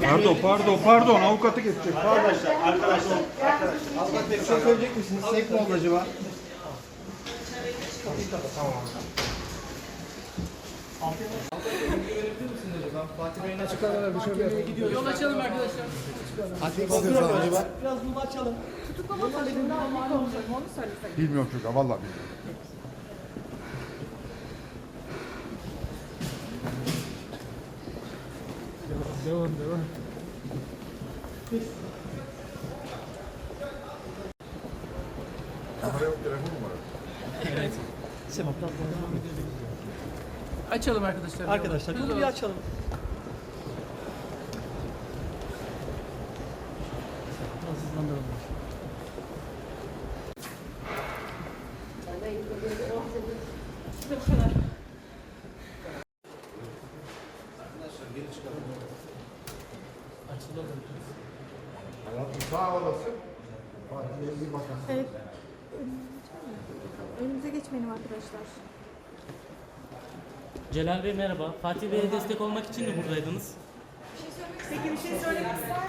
Pardon, pardon, pardon. Avukatı geçecek. Pardon. Arkadaşlar, arkadaşlar, arkadaşlar. Avukat Bey bir şey söyleyecek misiniz? Sevk mi oldu acaba? Yol açalım arkadaşlar. Biraz bunu açalım. Tutuklama talebinde almak olacak onu söylesek. Bilmiyorum çünkü vallahi bilmiyorum. Devam, devam. Kamera yok, telefon mu var? Açalım arkadaşlar. Arkadaşlar bunu bir açalım. Hayatım sağ olasın. Bey'e bir bakın. Evet. Önümüze geçmeyelim arkadaşlar. Celal Bey merhaba. Fatih Bey'e destek olmak için mi buradaydınız? Peki bir şey söylemek ister